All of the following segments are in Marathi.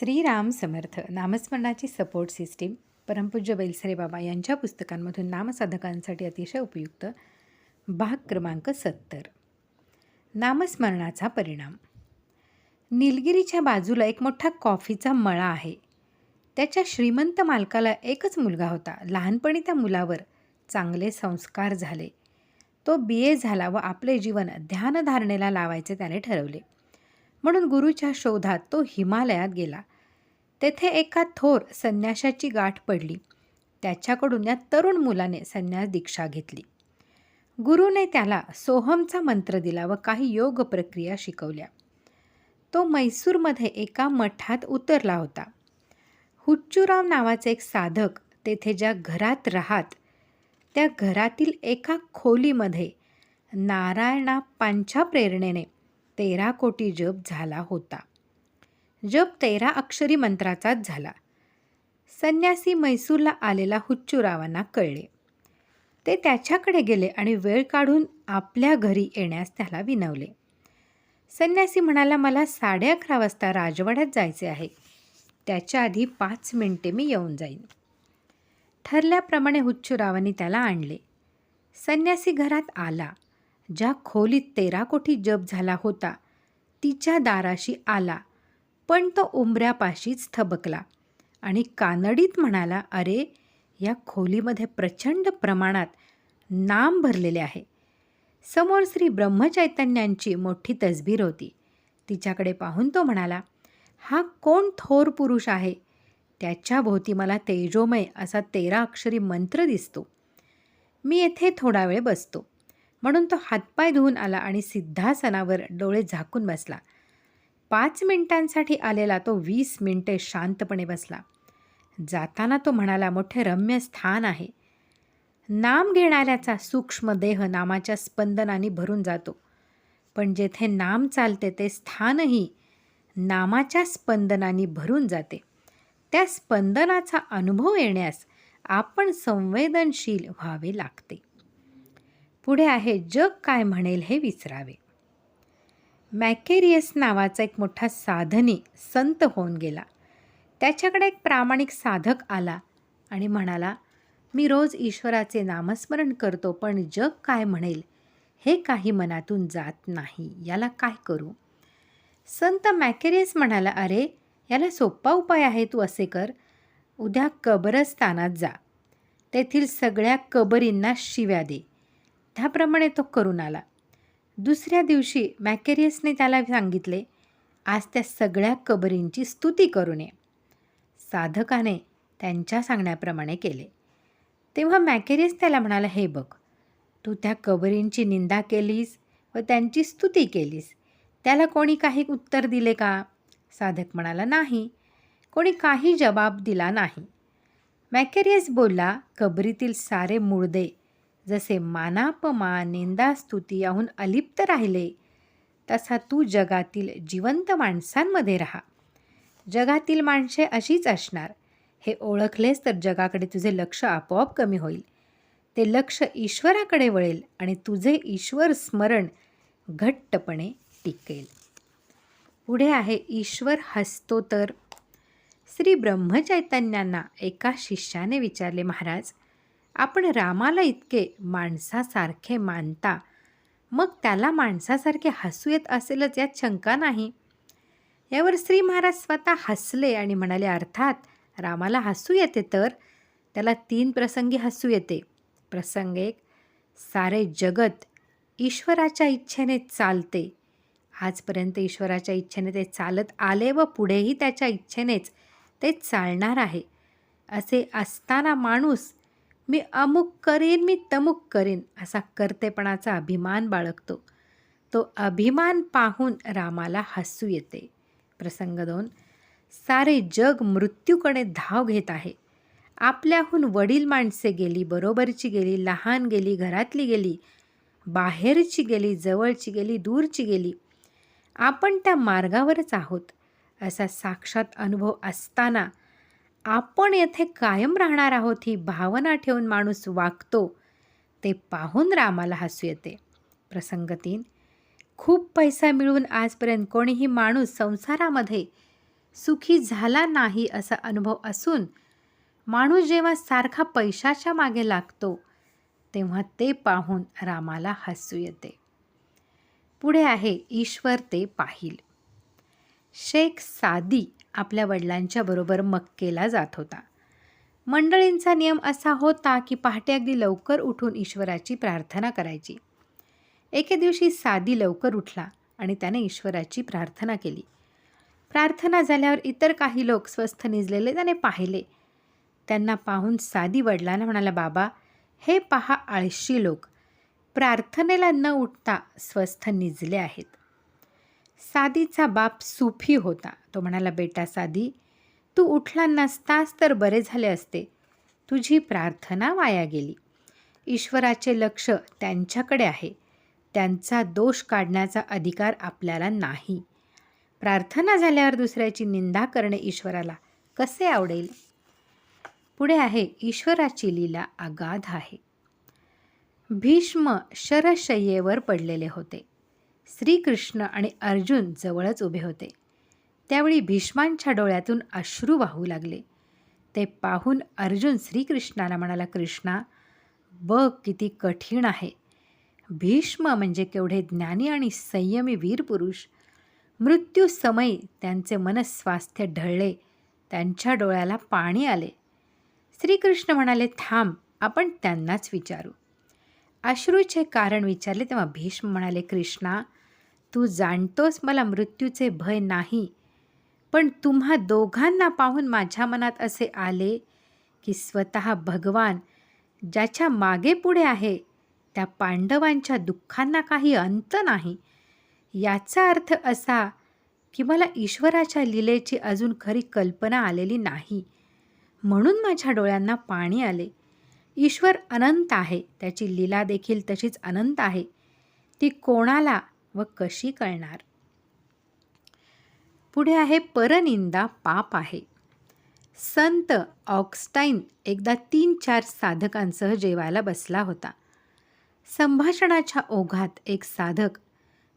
श्रीराम समर्थ नामस्मरणाची सपोर्ट सिस्टीम परमपूज्य बैलसरे बाबा यांच्या पुस्तकांमधून नामसाधकांसाठी अतिशय उपयुक्त भाग क्रमांक सत्तर. नामस्मरणाचा परिणाम. निलगिरीच्या बाजूला एक मोठा कॉफीचा मळा आहे. त्याच्या श्रीमंत मालकाला एकच मुलगा होता. लहानपणी त्या मुलावर चांगले संस्कार झाले. तो बी ए झाला व आपले जीवन ध्यानधारणेला लावायचे त्याने ठरवले. म्हणून गुरुच्या शोधात तो हिमालयात गेला. तेथे एका थोर संन्याशाची गाठ पडली. त्याच्याकडून या तरुण मुलाने संन्यास दीक्षा घेतली. गुरुने त्याला सोहमचा मंत्र दिला व काही योग प्रक्रिया शिकवल्या. तो मैसूरमध्ये एका मठात उतरला होता. हुच्चूराव नावाचे एक साधक तेथे ज्या घरात राहात त्या घरातील एका खोलीमध्ये नारायणापांच्या प्रेरणेने तेरा कोटी जप झाला होता. जप तेरा अक्षरी मंत्राचाच झाला. संन्यासी मैसूरला आलेला हुच्चूरावांना कळले. ते त्याच्याकडे गेले आणि वेळ काढून आपल्या घरी येण्यास त्याला विनवले. संन्यासी म्हणाला मला साडे अकरा वाजता राजवाड्यात जायचे आहे. त्याच्या आधी पाच मिनिटे मी येऊन जाईन. ठरल्याप्रमाणे हुच्चूरावांनी त्याला आणले. संन्यासी घरात आला. ज्या खोलीत तेरा कोटी जप झाला होता तिच्या दाराशी आला. पण तो उंबऱ्यापाशीच थबकला आणि कानडीत म्हणाला अरे या खोलीमध्ये प्रचंड प्रमाणात नाम भरलेले आहे. समोर श्री ब्रह्मचैतन्यांची मोठी तसबीर होती. तिच्याकडे पाहून तो म्हणाला हा कोण थोर पुरुष आहे? त्याच्या भोवती मला तेजोमय असा तेरा अक्षरी मंत्र दिसतो. मी येथे थोडा वेळ बसतो. म्हणून तो हातपाय धुवून आला आणि सिद्धासनावर डोळे झाकून बसला. पाच मिनिटांसाठी आलेला तो वीस मिनिटे शांतपणे बसला. जाताना तो म्हणाला मोठे रम्य स्थान आहे. नाम घेणाऱ्याचा सूक्ष्म देह नामाच्या स्पंदनाने भरून जातो. पण जेथे नाम चालते ते स्थानही नामाच्या स्पंदनाने भरून जाते. त्या स्पंदनाचा अनुभव येण्यास आपण संवेदनशील व्हावे लागते. पुढे आहे जग काय म्हणेल हे विसरावे मॅकेरियस नावाचा एक मोठा साधनी संत होऊन गेला. त्याच्याकडे एक प्रामाणिक साधक आला आणि म्हणाला मी रोज ईश्वराचे नामस्मरण करतो पण जग काय म्हणेल? हे काही मनातून जात नाही. याला काय करू? संत मॅकेरियस म्हणाला अरे याला सोपा उपाय आहे तू असे कर. उद्या कबरस्थानात जा. तेथील सगळ्या कबरींना शिव्या दे. त्याप्रमाणे तो करून आला. दुसऱ्या दिवशी मॅकेरियसने त्याला सांगितले आज त्या सगळ्या कबरींची स्तुती करू नये. साधकाने त्यांच्या सांगण्याप्रमाणे केले. तेव्हा मॅकेरियस त्याला म्हणाला हे बघ तू त्या कबरींची निंदा केलीस व त्यांची स्तुती केलीस. त्याला कोणी काही उत्तर दिले का? साधक म्हणाला नाही कोणी काही जबाब दिला नाही. मॅकेरियस बोलला कबरीतील सारे मुळदे जसे मानापमान निंदास्तुती याहून अलिप्त राहिले तसा तू जगातील जिवंत माणसांमध्ये राहा. जगातील माणसे अशीच असणार. हे ओळखलेस तर जगाकडे तुझे लक्ष आपोआप कमी होईल. ते लक्ष ईश्वराकडे वळेल आणि तुझे ईश्वर स्मरण घट्टपणे टिकेल. पुढे आहे ईश्वर हसतो तर श्री ब्रह्मचैतन्यांना एका शिष्याने विचारले महाराज आपण रामाला इतके माणसासारखे मानता. मग त्याला माणसासारखे हसू येत असेलच यात शंका नाही. यावर श्री महाराज स्वतः हसले आणि म्हणाले अर्थात रामाला हसू येते तर? त्याला तीन प्रसंगी हसू येते. प्रसंग एक सारे जगत ईश्वराच्या इच्छेने चालते. आजपर्यंत ईश्वराच्या इच्छेने ते चालत आले व पुढेही त्याच्या इच्छेनेच ते चालणार आहे. असे असताना माणूस मी अमुक करीन मी तमुक करीन असा कर्तेपणाचा अभिमान बाळगतो. तो अभिमान पाहून रामाला हसू येते. प्रसंग दोन. सारे जग मृत्यूकडे धाव घेत आहे. आपल्याहून वडील माणसे गेली बरोबरची गेली लहान गेली घरातली गेली बाहेरची गेली जवळची गेली दूरची गेली. आपण त्या मार्गावरच आहोत असा साक्षात अनुभव असताना आपण येथे कायम राहणार आहोत ही भावना ठेवून माणूस वागतो ते पाहून रामाला हसू येते. प्रसंग तीन. खूप पैसा मिळून आजपर्यंत कोणीही माणूस संसारामध्ये सुखी झाला नाही असा अनुभव असून माणूस जेव्हा सारखा पैशाच्या मागे लागतो तेव्हा ते पाहून रामाला हसू येते. पुढे आहे ईश्वर ते पाहिल. शेख सादी आपल्या वडिलांच्या बरोबर मक्केला जात होता. मंडळींचा नियम असा होता की पहाटे अगदी लवकर उठून ईश्वराची प्रार्थना करायची. एके दिवशी सादी लवकर उठला आणि त्याने ईश्वराची प्रार्थना केली. प्रार्थना झाल्यावर इतर काही लोक स्वस्थ निजलेले त्याने पाहिले. त्यांना पाहून सादी वडिलांना म्हणाला बाबा हे पहा आळशी लोक. प्रार्थनेला न उठता स्वस्थ निजले आहेत. सादीचा बाप सुफी होता. तो म्हणाला बेटा सादी तू उठला नसतास तर बरे झाले असते. तुझी प्रार्थना वाया गेली. ईश्वराचे लक्ष त्यांच्याकडे आहे. त्यांचा दोष काढण्याचा अधिकार आपल्याला नाही. प्रार्थना झाल्यावर दुसऱ्याची निंदा करणे ईश्वराला कसे आवडेल? पुढे आहे ईश्वराची लीला अगाध आहे. भीष्म शरशय्येवर पडलेले होते. श्रीकृष्ण आणि अर्जुन जवळच उभे होते. त्यावेळी भीष्मांच्या डोळ्यातून अश्रू वाहू लागले. ते पाहून अर्जुन श्रीकृष्णाला म्हणाला कृष्णा बघ किती कठीण आहे. भीष्म म्हणजे केवढे ज्ञानी आणि संयमी वीर पुरुष. मृत्यूसमयी त्यांचे मनस्वास्थ्य ढळले त्यांच्या डोळ्याला पाणी आले. श्रीकृष्ण म्हणाले थांब आपण त्यांनाच विचारू. अश्रूचे कारण विचारले तेव्हा भीष्म म्हणाले कृष्णा तू जाणतोस मला मृत्यूचे भय नाही. पण तुम्हा दोघांना पाहून माझ्या मनात असे आले की स्वतः भगवान ज्याच्या मागे पुढे आहे त्या पांडवांच्या दुःखांना काही अंत नाही. याचा अर्थ असा की मला ईश्वराच्या लीलेची अजून खरी कल्पना आलेली नाही. म्हणून माझ्या डोळ्यांना पाणी आले. ईश्वर अनंत आहे त्याची लीला देखील तशीच अनंत आहे. ती कोणाला व कशी कळणार पुढे आहे परनिंदा पाप आहे. संत ऑक्स्टाईन एकदा तीन चार साधकांसह जेवायला बसला होता. संभाषणाच्या ओघात एक साधक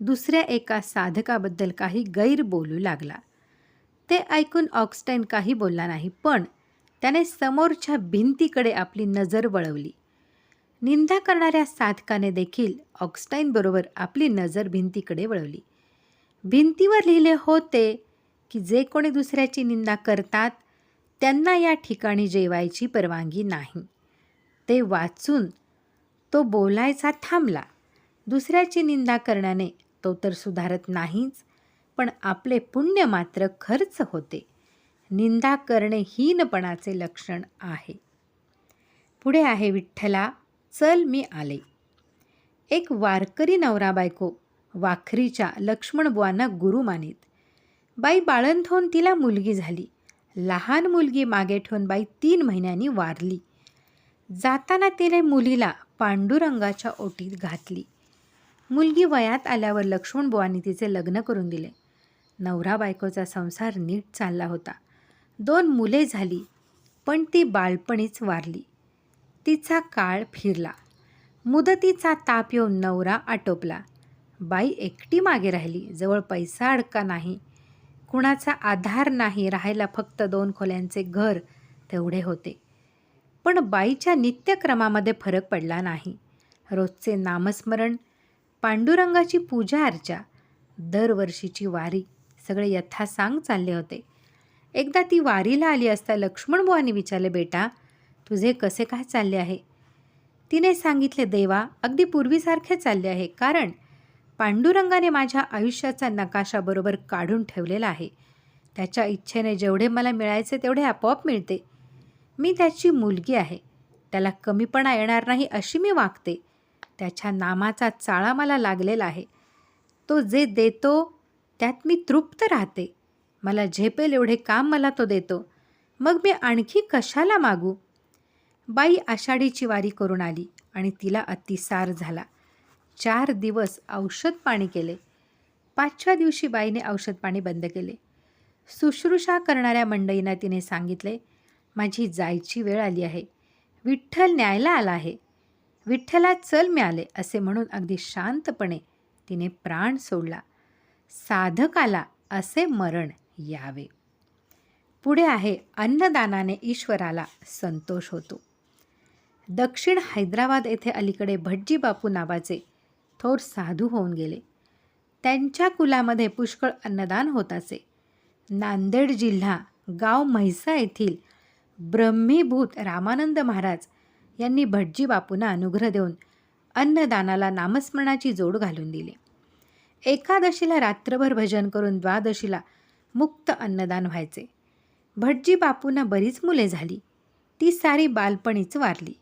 दुसऱ्या एका साधकाबद्दल काही गैर बोलू लागला. ते ऐकून ऑक्स्टाईन काही बोलला नाही पण त्याने समोरच्या भिंतीकडे आपली नजर वळवली. निंदा करणाऱ्या साधकाने देखील ऑक्स्टाईनबरोबर आपली नजर भिंतीकडे वळवली. भिंतीवर लिहिले होते की जे कोणी दुसऱ्याची निंदा करतात त्यांना या ठिकाणी जेवायची परवानगी नाही. ते वाचून तो बोलायचा थांबला. दुसऱ्याची निंदा करण्याने तो तर सुधारत नाहीच पण आपले पुण्य मात्र खर्च होते. निंदा करणे हीनपणाचे लक्षण आहे. पुढे आहे विठ्ठला. चल मी आले. एक वारकरी नवरा बायको वाखरीच्या लक्ष्मणबुवांना गुरु मानित. बाई बाळंत होऊन तिला मुलगी झाली. लहान मुलगी मागे ठेवून बाई तीन महिन्यांनी वारली. जाताना तिने मुलीला पांडुरंगाच्या ओटीत घातली. मुलगी वयात आल्यावर लक्ष्मणबुवांनी तिचे लग्न करून दिले. नवरा बायकोचा संसार नीट चालला होता. दोन मुले झाली पण ती बाळपणीच वारली. तिचा काळ फिरला. मुदतीचा ताप येऊन नवरा आटोपला. बाई एकटी मागे राहिली. जवळ पैसा अडका नाही. कुणाचा आधार नाही. राहायला फक्त दोन खोल्यांचे घर तेवढे होते. पण बाईच्या नित्यक्रमामध्ये फरक पडला नाही. रोजचे नामस्मरण पांडुरंगाची पूजा अर्चा दरवर्षीची वारी सगळे यथासांग चालले होते. एकदा ती वारीला आली असता लक्ष्मणबुवांनी विचारले बेटा तुझे कसे काय चालले आहे? तिने सांगितले देवा अगदी पूर्वीसारखे चालले आहे. कारण पांडुरंगाने माझ्या आयुष्याचा नकाशा बरोबर काढून ठेवलेला आहे. त्याच्या इच्छेने जेवढे मला मिळायचे तेवढे आपोआप मिळते. मी त्याची मुलगी आहे. त्याला कमीपणा येणार नाही अशी मी वागते. त्याच्या नामाचा चाळा मला लागलेला आहे. तो जे देतो त्यात मी तृप्त राहते. मला झेपेल एवढे काम मला तो देतो. मग मी आणखी कशाला मागू? बाई आषाढीची वारी करून आली आणि तिला अतिसार झाला. चार दिवस औषध पाणी केले. पाचव्या दिवशी बाईने औषध पाणी बंद केले. शुश्रूषा करणाऱ्या मंडळींना तिने सांगितले माझी जायची वेळ आली आहे. विठ्ठल न्यायला आला आहे. विठ्ठला चल मिळाले असे म्हणून अगदी शांतपणे तिने प्राण सोडला. साधकाला असे मरण यावे. पुढे आहे अन्नदानाने ईश्वराला संतोष होतो. दक्षिण हैदराबाद येथे अलीकडे भटजी बापू नावाचे थोर साधू होऊन गेले. त्यांच्या कुलामध्ये पुष्कळ अन्नदान होत असे नांदेड जिल्हा गाव म्हैसा येथील ब्रह्मीभूत रामानंद महाराज यांनी भटजी बापूंना अनुग्रह देऊन अन्नदानाला नामस्मरणाची जोड घालून दिली. एकादशीला रात्रभर भजन करून द्वादशीला मुक्त अन्नदान व्हायचे. भटजी बापूंना बरीच मुले झाली. ती सारी बालपणीच वारली.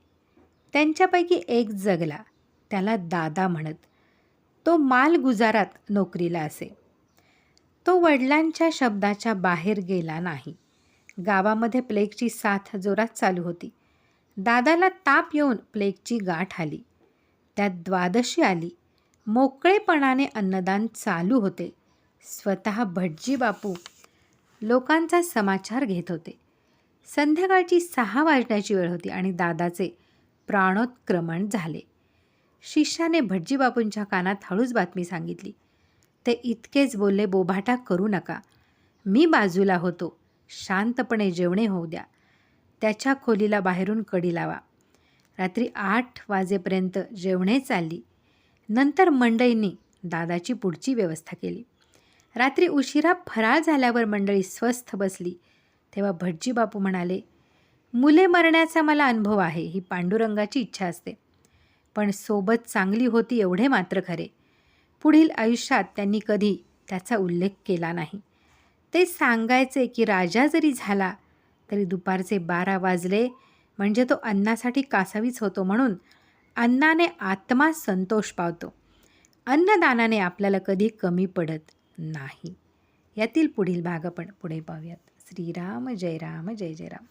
त्यांच्यापैकी एक जगला. त्याला दादा म्हणत. तो मालगुजारात नोकरीला असे. तो वडिलांच्या शब्दाच्या बाहेर गेला नाही. गावामध्ये प्लेगची साथ जोरात चालू होती. दादाला ताप येऊन प्लेगची गाठ आली. त्यात द्वादशी आली. मोकळेपणाने अन्नदान चालू होते. स्वतः भटजी बापू लोकांचा समाचार घेत होते. संध्याकाळची सहा वाजण्याची वेळ होती आणि दादाचे प्राणोत्क्रमण झाले. शिष्याने भटजीबापूंच्या कानात हळूच बातमी सांगितली. ते इतकेच बोलले बोभाटा करू नका. मी बाजूला होतो. शांतपणे जेवणे होऊ द्या. त्याच्या खोलीला बाहेरून कडी लावा. रात्री आठ वाजेपर्यंत जेवणे चालली. नंतर मंडळींनी दादाची पुढची व्यवस्था केली. रात्री उशिरा फराळ झाल्यावर मंडळी स्वस्थ बसली. तेव्हा भटजी बापू म्हणाले मुले मरण्याचा मला अनुभव आहे ही पांडुरंगाची इच्छा असते. पण सोबत चांगली होती एवढे मात्र खरे. पुढील आयुष्यात त्यांनी कधी त्याचा उल्लेख केला नाही. ते सांगायचे की राजा जरी झाला तरी दुपारचे बारा वाजले म्हणजे तो अन्नासाठी कासावीच होतो म्हणून अन्नाने आत्मा संतोष पावतो. अन्नदानाने आपल्याला कधी कमी पडत नाही. यातील पुढील भाग आपण पुढे पाहूयात. श्रीराम जय राम जय जय राम.